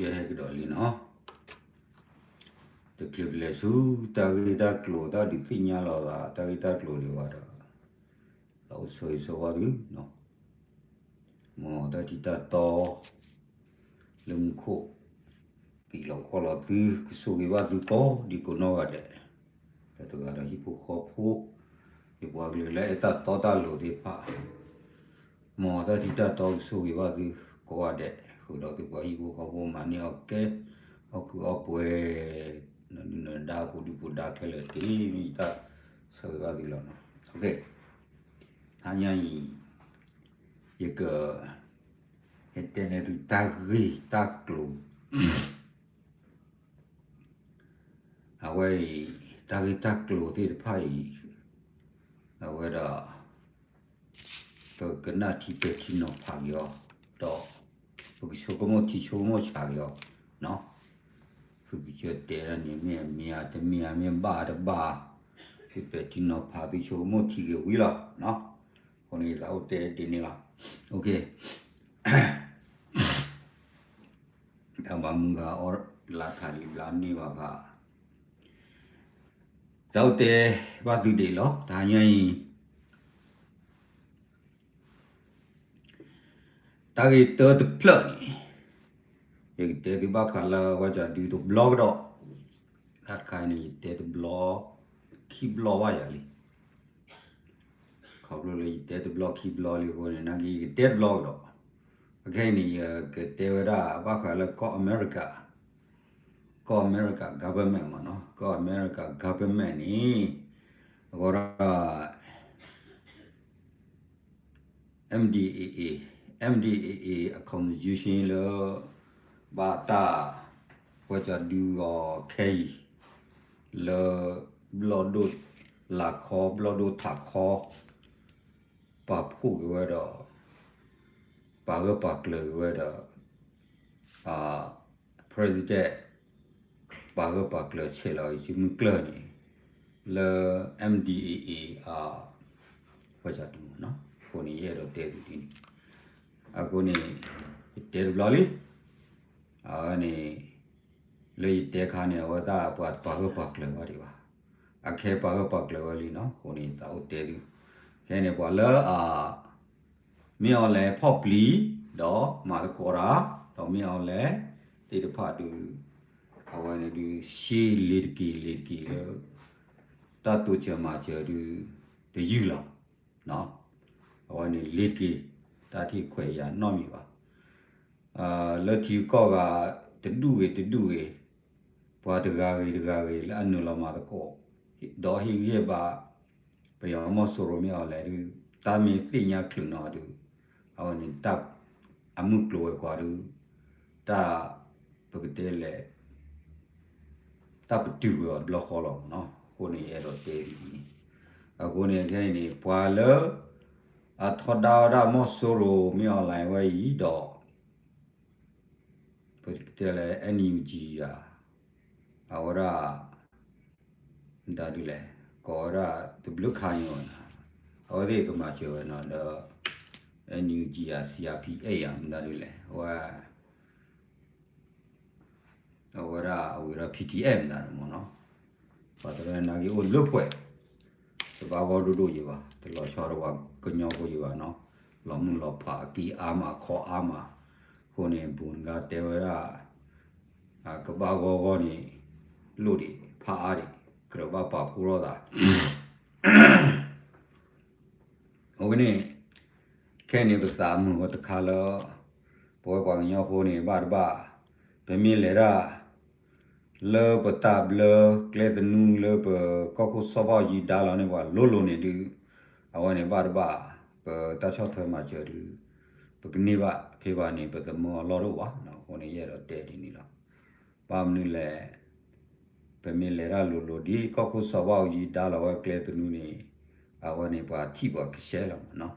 ရဲကတော်လီနော်တကလလေစုတာဂီတာကလိုတာဒီပညာလာတာတာဂီတာကလိုလေဝါတာလောက်ဆွေဆွာဒီနော်မောတာတီတာတော်လုံခုကီလောက်ခေါ်လာသီဆူဂီဝါဒီတော်ဒီကိုနော်ရတဲ့တတကတော့ဟိပိုခေါ်ဖို့ဒီဘွားကလေးလည်းအတတော်တာလို့ဒီပါမောတာတီတာတော်ဆူဂီဝါဒီကိုရတဲ့ lo ke bo ibu ko bo mani oke oku opwe da ko di ko da kele ti mi ta sa ga di lo no oke hanya i ye ke etene du ta ri ta klo awai ta ri ta klo ti pai awai da to kana ti pe kino pa yo to 조금은 뒤조금은 작요 너 그게 저 때라니 미야 미야 미야 바르 바 그때 뒤너 파비 조금은 뒤게 위라 너 오늘 나올 때 되니라 오케이 다만 뭔가 어 라타리 라니와가 나올 때 봐도 되려 당연히 ခလာဝါဂျာဒီတိုဘလော့တော့ဒတ်ခိုင်နီတေတဘလော့ခီဘလော့ဝါယာလီခေါပလိုလီတေတဘလော့ခီဘလော့လီကိုနာဂီတေဘလော့တော့အခိုင်နီကတေဝရာဘာခလာကောအမေရိကကောအမေရိက government မနော်ကောအမေရိက government နီဘောရာ MDAA MDAA accommodation လို့ဘာတာဝကြဒူရောခဲလေဘလဒုလာခေါဘလဒုထာခေါပါဖုကဝတော့ပါကပါကလေဝတော့အာ president ပါကပါကလေချေလာချီမကလနေလေ MDAA အာဝကြဒူနော်ကိုနေရတော့တဲ့ဒီဒီအခုနေ တဲဘလလီအာနေလေတဲခါနေဝတာပတ်ပါကပတ်လေဝဒီပါအခဲပါကပတ်လေဝလီနော်ခုနေတာတဲဒီခဲနေပေါ်လာအာမြော်လဲဖော့ပလီတော့မာကောရာတော့မြော်လဲ တေတဖတ်တူအဝနေဒီရှေးလီကီလီကီလေတတ်တူချမချေဒီတယူလောနော်အဝနေလီကီတာတိခွေရနော်မီပါအာလက်တီကောကတဒူရေတဒူရေဘွာတကားရေတကားရေလာနုလမာတကောဒေါ်ဟီရေပါပယောမဆိုရမြော်လေဒီတာမီသိညာခလုနော်ဒီအော်နိတပ်အမှုကလောကွာဒီတာပကတဲလေတပ်တူရောဘလခေါ်လောနော်ခုနေရတော့တေးပြီအခုနေခိုင်းနေပွာလော အထော်ဒါရမောဆိုရိုမြော်လိုက်ဝဲဤတော့ပတလေ NUG ရာအဝရဒါဒူလေကောရာတဘလခိုင်ယောနာဟောဒီကမချေဝနော်တော့ NUG ရာ CRPA ရာဒါဒူလေဟောအဝရအဝရ PTM ဒါမနော်ဘာတရနာကြီးကိုလွတ်ဖွဲ့တ ဘာဘောဒူဒူကြီးပါတလောချောတော့ကညောကိုကြီးပါနော်လောမှုလောဖာကီအာမခေါ်အာမခုနေဘုန်ကတေဝရအကဘာဂောဂောနီလူဒီဖာအားဒီကရဘပါပူရောတာဟိုကနေခဲနေပစာမှုဝတခါလောဘောပေါညောဟိုနေဘာဘာဗမီလေရာ လေပတဘလကလေတနူလေပကခုစဘာဂျီဒါလာနေဘာလိုလိုနေဒီအဝနေဘာဘာပတချောထမချရီပကနေဘာဖေဘာနေပတမောလောရဝါနော်ဟိုနေရတော့တဲဒီနီလားပါမနူလေပမေလေရာလိုလိုဒီကခုစဘာဂျီဒါလာဝကလေတနူနေအဝနေဘာတိဘကရှဲလာမနော်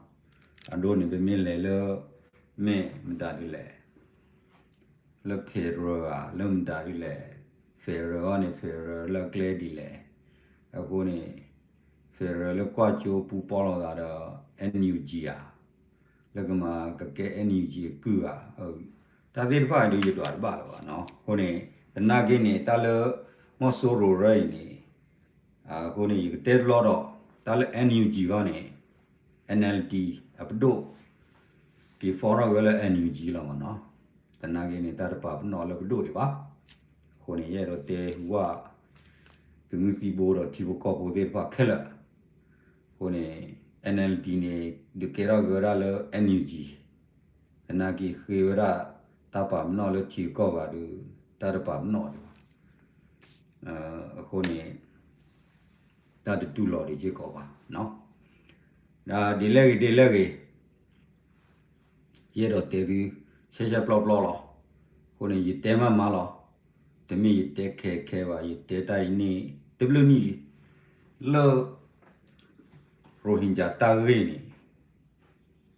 အဒိုနေပမေလေလေမေမတာဒီလေလေဖေရောလုံတာဒီလေ ferro ni ferro la cle di le aku ni ferro la kwa chu pu po lo da da nug ya la ga ma ka ke nug ku a ho ta de ba ni yu twa ba lo ba no ko ni na ge ni ta lo mo so ro rai ni a ko ni te lo do ta lo nug ga ni NLT အပဒိုဒီ forum ကလည်း NUG လာမှာနော်တနာကင်းနေတာတပါဘနော်လည်းပဒိုတွေပါ ခုနေရဲ့တော့တဲဟူကသူငူစီဘောတော့ဒီဘကောပိုသေးပါခဲလာခုနေ NLD နေဒီကေရောကရလည်း NUG တနာကိခေရတာပါမနော်လည်းချီကောပါဒူတရပါမနော်ဒီပါအဲအခုနေဒါတူလော်ဒီချီကောပါနော်ဒါဒီလက်ကြီးဒီလက်ကြီးရေတော့တေဒီဆေချပလော့ပလော့လောခုနေရတဲမမလော တမီတဲခဲခဲပါရတဲတိုင်နေတဘလူနီလီလောရိုဟင်ဂျာတာရီနေ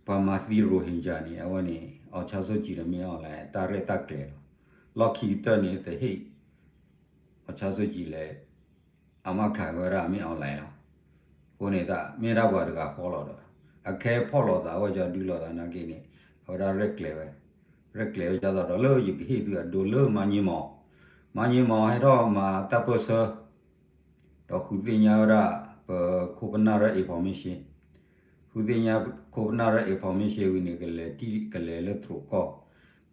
ပါမာသီရိုဟင်ဂျာနေအဝနေအော်ချာဆိုကြည့်ရမြောင်းလဲတာရက်တက်ကလေလော်ခီတနေတဲ့ဟေးအော်ချာဆိုကြည့်လဲအမခါရရမြောင်းလိုက်လားကိုနေတာမြေရဘွားတကခေါ်တော့တော့အခဲဖော့လို့တာဝကြဒူလို့တာနာကိနေဟောဒါရက်လေပဲရက်လေကြတော့လို့ယခိသူဒိုလို့မညမောမ ညမောဟဲတော့မှာတပ်ပစတော့ခုတင်ညာရပခုပနာရ information ခုတင်ညာခုပနာရ information ဝိနေကလေးတီကလေးလက်ထရကော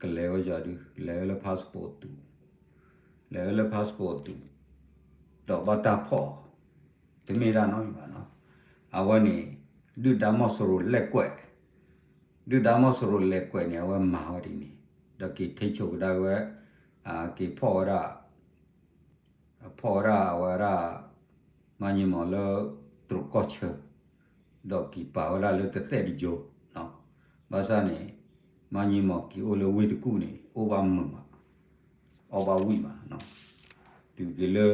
ကလေးဝကြဒူလေလေ passport တူလေလေ passport တူတော့ဘာတာဖော့တမေရာနော်ပါနော်အဝနေဒုဒမဆရလက်ကွက်ဒုဒမဆရလက်ကွက်နေဝမာဝဒီနေဒ ကိထိချုပ်ဒါဝဲအာကိဖော်ရာဖော်ရာဝရာမညမောလတရကောချဒေါကိပါဝလာလတသက်ဒီဂျိုနော်ဘာသာနေမညမောကီအိုလဝေတကုနေအိုဘာမမအော်ဘာဝီမာနော်ဒီကလေ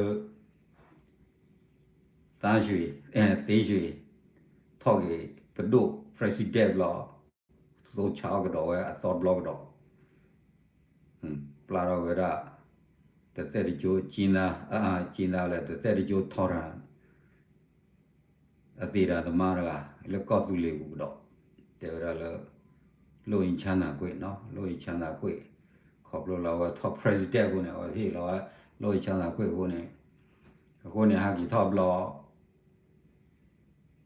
တန်းရွှေအဲသေးရွှေထောက်ကြီးဘဒို president လောသောချာကတော့အသော blog တော့ဟွန်း ပလာရောကရတသက်ဒီကျိုးကျင်းလာအာကျင်းလာလဲတသက်ဒီကျိုးထော်ရန်အသေးရသမားကလကော့သူလေးဘူးတော့တေရလလိုရင်ချမ်းသာကွေနော်လိုရင်ချမ်းသာကွေခေါပလိုလာဝ top president ကိုနေဟောဟေးလောလိုရင်ချမ်းသာကွေကိုနေကိုနေဟာကီ top law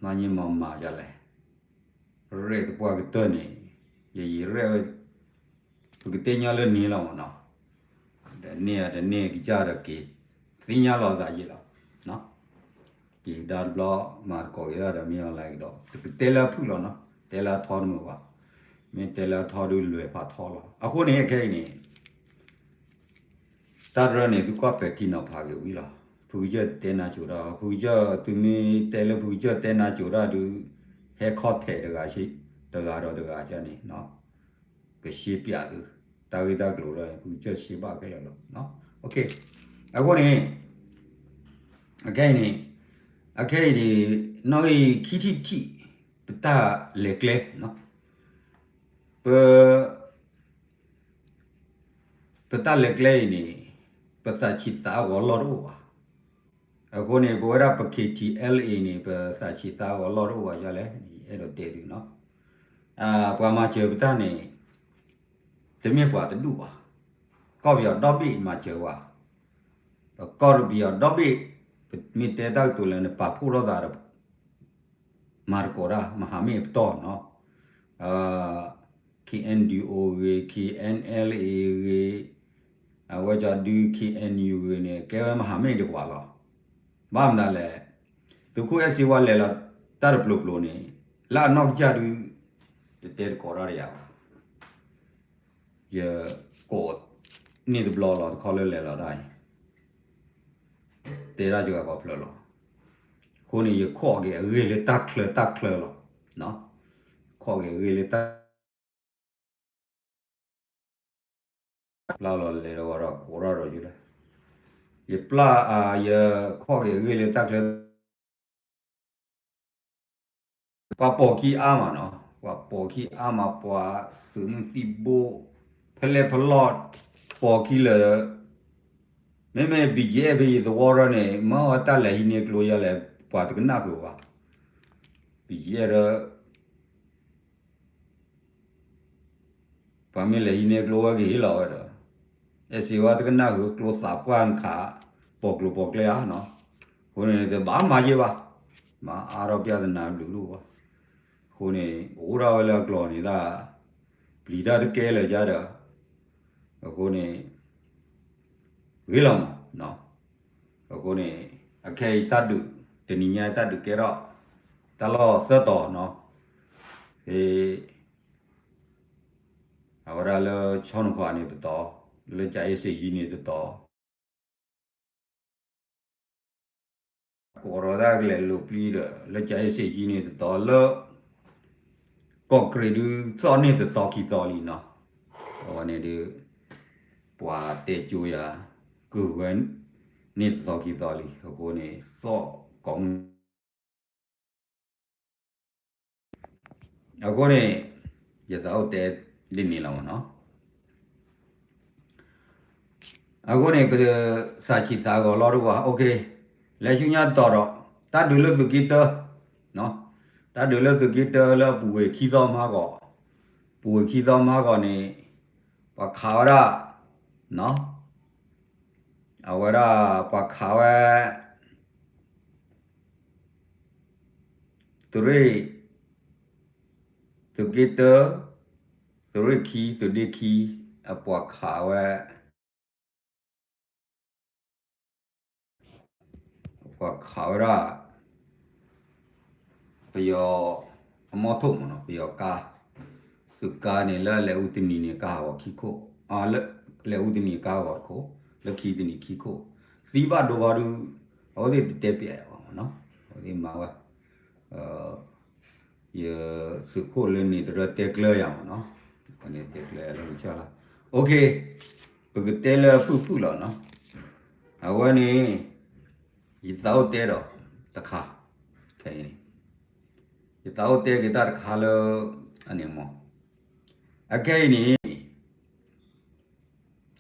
မညမမကြလဲရဲတပွားကတနေရရရဲဘကတဲ့ညာလနေလောနော်တဲ့ နေရတဲ့နေကြရကေသင်ညာလောသာကြီးလောနော်ဒီဒါဘလမာကိုရရမြောလိုက်တော့တဲလာဖူလောနော်တဲလာထောမပါမင်းတဲလာထောလို့လွယ်ပါထောလောအခုနေခဲနေတာရနေသူကပက်တီနော်ဖာကြဝီလားဖူကြတဲနာချိုတော့ဖူကြသူမီတဲလဖူကြတဲနာချိုတော့သူဟဲခေါတ်ထဲတကားရှိတကားတော့တကားကြနေနော်ကရှိပြသူ တာဂိတာကလိုတော့ဖူကြရှိပါခဲ့လို့နော်โอเคအခုနေအကဲနေအကဲနေနော်ခီတီတီပတာလက်ကလေနော်ပပတာလက်ကလေနေပတာချစ်တာဝလောတော့ပါအခုနေဘောရပကေတီ LA နေပစာချီတာဝလောတော့ပါရလဲအဲ့တော့တည်ပြီနော်အာပွားမချေပတာနေ တမြက်ပွားတလူပါကောက်ပြတော့ပြီမှာချေဝါတော့ကောက်ပြတော့ပြီမိတဲတောက်တူလည်းပါဖူတော့တာမာကိုရာမဟာမေတော့နော်အာ KNDO KNLA အဝကြဒူ KNU နဲ့ကဲမဟာမေတကွာလောဘာမ ยกดนี่ดบลอลอดคอเลเลลอได้เตราจุกก็พลอลอคนนี้ยขอเกเรเลตักเลตักเลลอเนาะขอเกเรเลตักลาลอเลรอรอโครอรอยู่ละยปลาอ่ายขอเกเรเลตักเลปาปอกีอามาเนาะว่าปอกีอามาปวาสือมึงสิโบ ဖလဲဖလော့ပေါ်ကီလာမဲမဲဘီဂျေဘီဒဝရနေမောတလည်းဟိနေကလိုရလဲပတ်ကနာကောပါဘီဂျေရပ pa mi le ine klo wa gi lo da e si wa ta na ko klo sa kwan kha pok lo pok le a no ko ne de ba ma ji ba ma a ro pya da na lu lu ba ko ne o ra wa la klo ni da pli da de ke le ja da ko ne ဝေးလောင်နော်အခုနေအခေတတ်တုတဏိညာတတ်တုကေတော့တလောသက်တော်နော်ေအဝရလချောင်းခွာနေတော့လေကြိုက်စီကြီးနေတော့ကိုရဒါကလေးလူပလီလေကြိုက်စီကြီးနေတော့လောကော့ကရီဒူစောနေတော့ခီတော်လီနော်ဟောနေဒီ ပွာတေကျူယာကူဝန်နေတော့ခီတော်လီဟိုနေစောကောင်းအခုနေရသောတဲ့လင်းနေလောနော်အခုနေကစာချီတာကိုလောတော့โอเคလက်ရှိညတော့တော့တတ်ဒူလို့သူကိတနော်တတ်ဒူလို့သူကိတလောပူဝေခီတော်မှာကောပူဝေခီတော်မှာကောနေပခါရ နော်အဝရပခါဝဲသူရိသူကိတသူရိခီသူဒီခီအပွားခါဝဲပွားခါရပယောအမောထုမနော်ပယောကာစုကာနေလဲလဲဥတနီနေကာဝခိခိုအာလဲ လဲဥတနီကာဝခိုလခိတနီခိခိုသီဘဒိုဘာဒူဟောဒီတက်ပြရအောင်နော်ဟောဒီမှာဝအာရစုခိုလည်းနေတဲ့တက်လဲရအောင်နော်ခနဲ့တက်လဲလို့ချလာโอเคပကတဲလဖူဖူလောနော်အဝနေဤသောတဲတော့တခါခဲနေဤသောတဲကတခါလောအနေမောအကဲနေယကတဲတဘလောတော့တရခိုင်နေ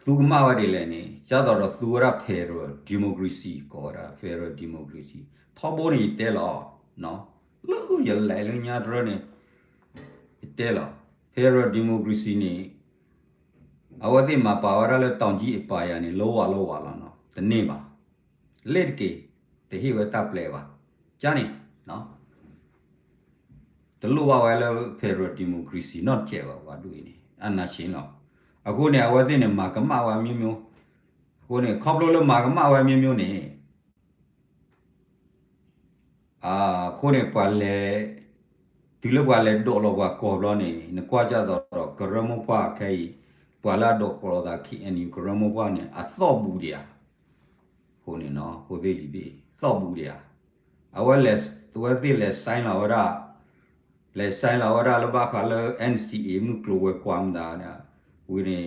သိအောင်နိုင်ငံရေးနားမလဲအောင်အဝကြဒီနေအော်ဒီသုကမဝရတနော်သုကမဝရတကိုနေအဝဲသုကမဝရလေနေကျတော့သူရဖေရဒီမိုကရေစီကောရာဖေရဒီမိုကရေစီထောဘောနေတဲလောနော်လူရလဲလညာဒရနေတဲလောဖေရဒီမိုကရေစီနေအဝတိမှာပါဝရလဲတောင်ကြီးအပါရနေလောဝလောဝလာနော်တနေ့ပါလက်ကေတဟိဝတပ်လဲပါကြားနေနော်တလူဝဝလဲဖေရဒီမိုကရေစီ not ကျဲပါဘာတွေ့နေအနာရှင်းတော့ အခုနေအဝတိနေမှာကမဝမျိုးမျိုးကိုနေခေါပလို့လမှာကမဝမျိုးမျိုးနေအာခိုနေပါလေဒီလိုပါလေဒေါ်လောကကောလောနေနကွာကြတော့ကရမပွားခဲပွာလာဒေါ်ကောလောဒါခီအန်ယူကရမပွားနေအသော့ဘူးတည်းဟိုနေနော်ဟိုသေးလီသေးသော့ဘူးတည်းအဝဲလက်သူဝဲသေးလက်ဆိုင်လာဝရလက်ဆိုင်လာဝရလဘခါလ NCA မှုကလိုဝဲကွမ်ဒါနာ ဝီနေ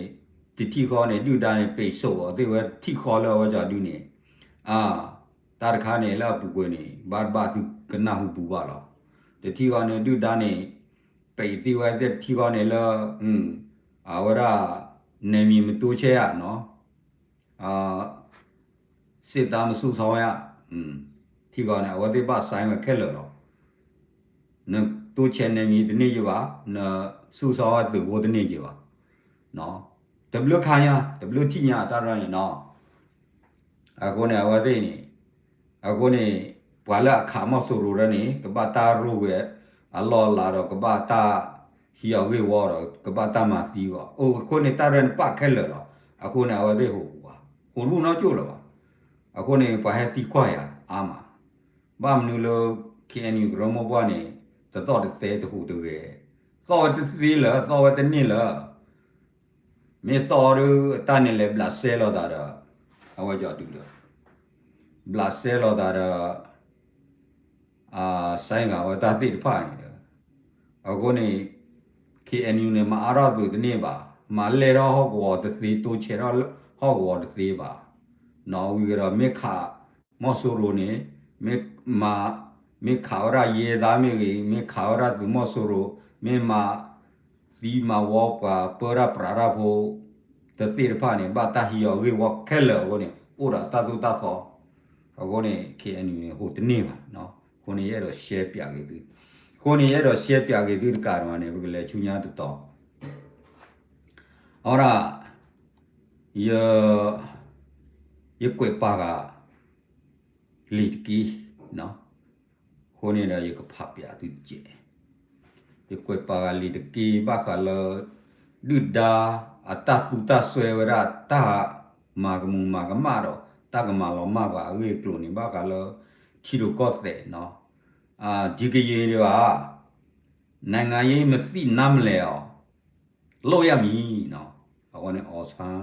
တီတီခေါ်နေဒူတာနေပိတ်ဆို့တော့ဒီဝဲတီခေါ်လောဝကြဒူနေအာတာတခါနေလာပူကွနေဘာဘာသူကနာဟုပူပါလားတတိကနေဒုတာနေပေတိဝဲတဲ့တိကနေလာอืมအဝရနေမီမတိုးချဲရနော်အာစစ်သားမစုဆောင်ရอืมတိကနေအဝတိပဆိုင်မခက်လို့တော့နတိုးချဲနေမီဒီနေ့ရပါနစုဆောင်ရသူဘိုးဒီနေ့ရပါ နော်ဒဘလခါညာဒဘလတိညာတာရနေနော်အခုနေအဝတိနေအခုနေဘွာလာခါမဆိုရနေကပတာရုရဲ့အလောလာတော့ကပတာဟီယောဝေဝါတော့ကပတာမသီးပါအိုခုနေတာရန်ပခဲလောတော့အခုနေအဝသေးဟိုပါဟိုလူနောက်ကျလို့ပါအခုနေပါဟက်သီခွာရအာမဘာမနူလို့ KNU ဂရမဘွားနေတတော်တဲ့သေးတခုတူရဲ့သောတသီးလားသောတနည်းလား မေသောရတန်နေလေဘလဆဲလောတာတော့အဝကြောတူလို့ဘလဆဲလောတာတော့အာဆိုင်ကဝတာတိတဖိုင်တယ်အခုနေ KNU နဲ့မအားရသူတနေ့ပါမလဲတော့ဟောကောတစီတူချေတော့ဟောကောတစီပါနော်ဝီကတော့မေခါမော့ဆိုရိုနေမေမာမေခါရရေသားမေကြီးမေခါရသူမော့ဆိုရိုမေမာ ဒီမာဝေါပါပရပရာရာဖို့တသိရဖာနေဘာတာဟီယောရေဝခဲလောကိုနေဥရာတာသူတာသောအခုနေ KNU နေဟိုတနေ့ပါနော်ကိုနေရတော့ share ပြခဲ့သူကိုနေရတော့ share ပြခဲ့သူတကတော့နေဘယ်ကလေးချူညာတတော်အော်ရာယယကွေပါကလီတကီနော်ကိုနေတော့ယကဖပြသူကျဲ ယကွေပါကလီတကီဘာခလဒုဒါအတသုတဆွေဝရတာမာကမူမာကမတော့တကမာလောမပါအဝေကလိုနေဘာကလချီရကော့တဲ့နော်အာဒီကရေတွေကနိုင်ငံရေးမသိနားမလဲအောင်လို့ရမည်နော်အဝနဲ့အော်ဆန်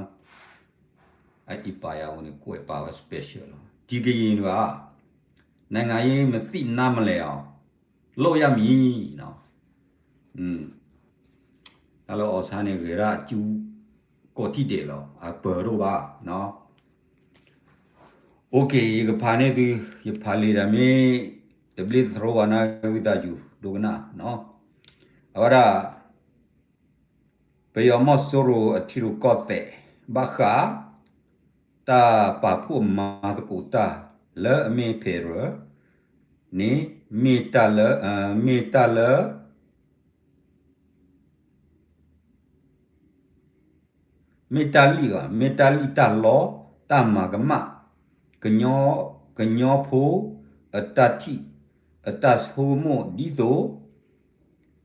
အတိပါယဝင်ကိုပါဝစပက်ရှယ်ဒီကရင်ကနိုင်ငံရေးမသိနားမလဲအောင်လို့ရမည်နော် alors on s'en verra tu quotidien là à peur va non ok il parle de il parle de mais de blitz rovana with you dogna non ahora peyamos soro atiro cote baja ta papu madkuta le me pero ni mitale mitale မေတ္တာလီကမေတ္တာလီတလောတမ္မာကမကညောကညောဖိုအတတိအတတ်ဟိုမိုဒီဇို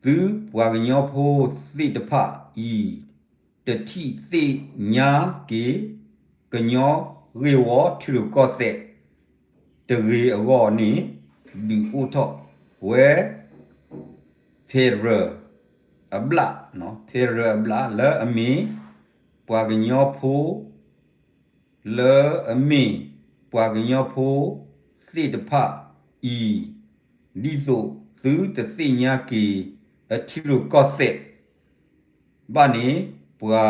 သူဘွာကညောဖိုစိတဖဤတတိစိညာကေကညောရေဝထလူကောစေတရေအဝနီဒီဥထောဝဲဖေရအဘလာနော်ဖေရအဘလာလဲအမီ ပွာကညောဖိုလဲအမီပွာကညောဖိုစိတဖဤဒီဆိုသူတသိညာကီအထီရကော့ဆက်ဘာနီပွာ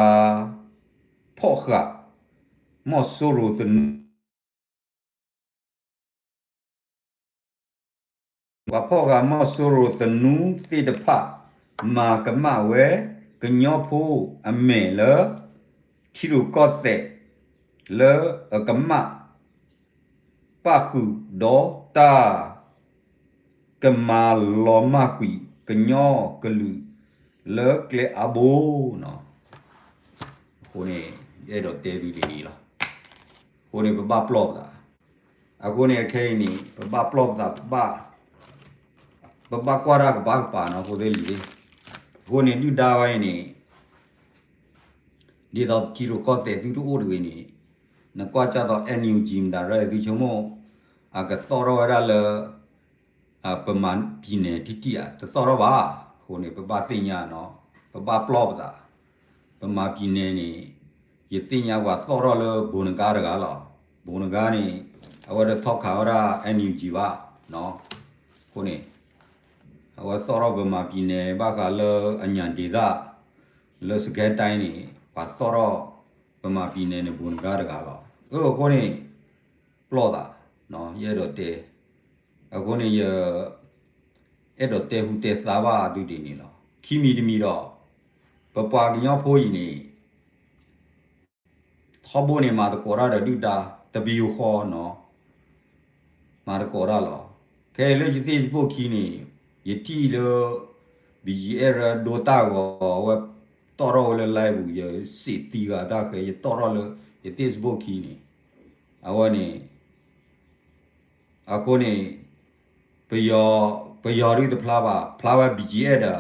ဖောခါမော့ဆိုရိုသန်ဝါဖောခါမော့ဆိုရိုသနူစိတဖမာကမဝဲကညောဖိုအမေလ ထီရကော့ဆက်လေအကမပါခုဒေါ်တာကမာလောမကွီကညောကလူလေကလေအဘိုနော်ခုနေအဲ့တော့တဲပြီးဒီလားခုနေဘဘပလော့တာအခုနေခဲနေဘဘပလော့တာဘဘဘကွာရကဘာပါနော်ဟိုသေးလီခုနေဒူဒါဝိုင်းနေ ဒီတော့ဂျီရိုကော့တဲ့သူတို့အိုတွေနေနကွာကြတော့ NUG မဒါရဲဒီချုံမောအကသောရရလအပမန်ပြင်းနေတိတိအတသောရပါဟိုနေပပသိညာနော်ပပပလော့တာပမာပြင်းနေနေယသိညာကသောရလဘုန်ကားတကားလောဘုန်ကားနေအဝရထောက်ခါရ NUG ပါနော်ဟိုနေအဝသောရပမာပြင်းနေဘာကလအညာဒေတာလစကဲတိုင်းနေ ပါသောရပမာပြင်းနေဘုန်ကားတကားလောအဲ့ကိုနေပလော့တာနော်ရဲတော့တဲအခုနေရအဲ့တော့တဲဟူတဲသာဘာဒုတိနေလောခီမီတမီတော့ပပွားကညောဖိုးကြီးနေထောဘိုနေမှာတကောရတဲ့ဒုတာတဘီယခေါ်နော်မာတကောရလောခဲလေจิติပုတ်ခီနေယတိလော BGR ဒိုတာကိုဝက် တော်ရောလေလိုက်ဘူးရစီတီကဒါခဲတော်ရောလေယတိစပုတ်ခီနေအဝနေအခုနေပယောပယောရီတဖလာပါဖလာဝဘီဂျီအဲ့ဒါ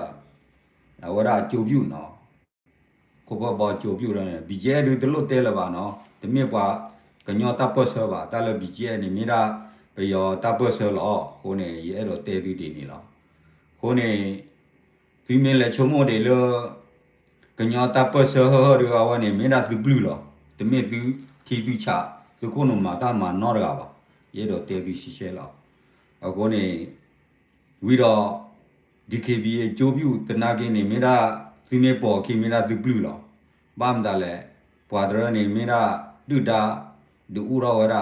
အဝရအကျုပ်ပြုနော်ကိုဘဘောကျုပ်ပြုတယ်ဘီဂျီအဲ့ဒီတလို့တဲလပါနော်တမြစ်ပါကညောတပ်ပတ်ဆောပါတလဘီဂျီအဲ့နေမိတာပယောတပ်ပတ်ဆောလောကိုနေရဲ့တော့တဲပြီးတည်နေလောကိုနေဒီမင်းလေချုံမို့တယ်လို့ ကညောတပ်ပတ်ဆောဟောဒီအဝနေမိတာသူဘလူးလောတမြစ်သူထီသူချသူခုနမှာတာမနော်ရပါရဲတော့တဲပြီးရှိရှဲလောက်အခုနေဝီတော့ DKB ရဲ့ကြိုးပြူတနာကင်းနေမိတာသူမေပေါ်ခိမိတာသူဘလူးလောဘာမဒါလဲပွာဒရနေမိတာဒုတာဒူရောဝရ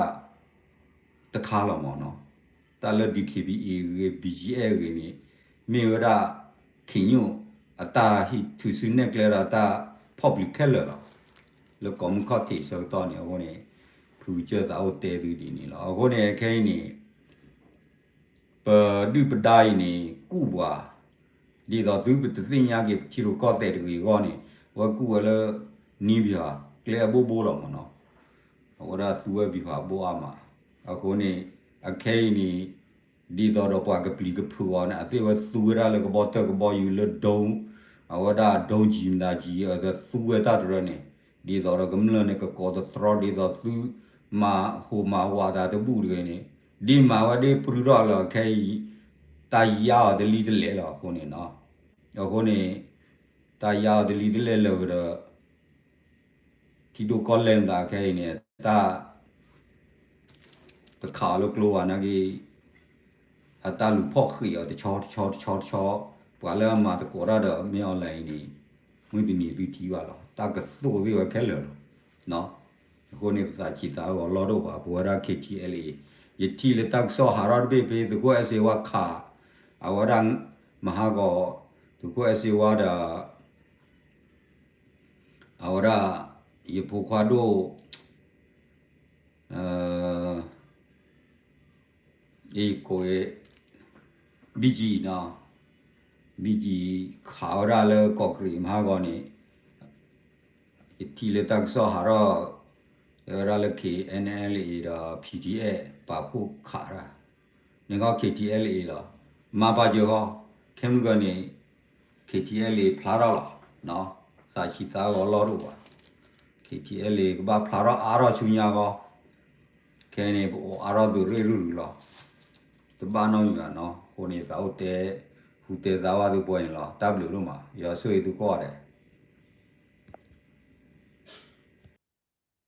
တခါလောမောနော်တာလဒီ KBA ရေ BGA ရေနေမေဝရခင်ညို အတာဟီသူစနေကလရာတာ public ခဲလောလောကောင်ခတ်တီစောတော့နေဟိုနေဖူကျတာအိုတဲသူဒီနေလောဟိုနေခဲနေပဒုပဒိုင်နေကုဘွာဒီတော့သူပတသိညာကေချီရကောတဲ့ဒီကောနေဝကူဝလနီးပြကလေဘိုးဘိုးလောမနော်ဟိုဒါသူဝဲပြပါဘိုးအမအခုနေအခဲနေဒီတော့တော့ပွားကပလီကဖူဝနာအသေးဝသူရလကဘောတကဘောယူလဒုံ အဝဒါဒုံဂျီမနာဂျီအဒသူဝဲတာရနေဒီတော့ကမလနေကကောဒသရဒီတော့သူမာဟိုမာဝါဒါတဘူးတွေနေဒီမာဝဒီပရူရလခဲတာယာဒလီဒလေလောခုနေနော်အခုနေတာယာဒလီဒလေလောကတော့ဒီဒိုကောလန်ဒါခဲနေတာတခါလို့ကလောနာကြီးအတလူဖော့ခီရတချောချောချောချောပွာလဲမှာတကောရတော့မြော င်းလိုက်နေမွေးဒီနေဒီတီပါလားတကဆိုပြီးဝခဲလောနော်အခုနေစာချီတာရောလောတော့ပါဘောရာ KTL ယတိလတက်ဆောဟာရဘေဘေတကောအစေဝခါအဝရန်မဟာကောတကောအစေဝဒါအဝရယပူခွာဒို အာအေကိုေဘီဂျီနော်ဘီဂျီခါရလေကောကရီမဟာကောနေယတိလတက်ဆောဟာရရလကေ NLA ဒါ PTA ပါဖို့ခါရာနေကော KTLA လားမပါကြောခဲမကနေ KTLA ဖလာတော့လားနော်စာချီတာရောလောတော့ပါ KTLA ကဘာဖလာတော့အားတော့ချူညာကောခဲနေဘောအားတော့သူရေရူလားတဘာနောညာနော်ကိုနေတာ ဟုတ်တဲ့ဟူတဲ့သားဝါသူပွင့်လား W လို့မှာရောဆွေသူကောတယ်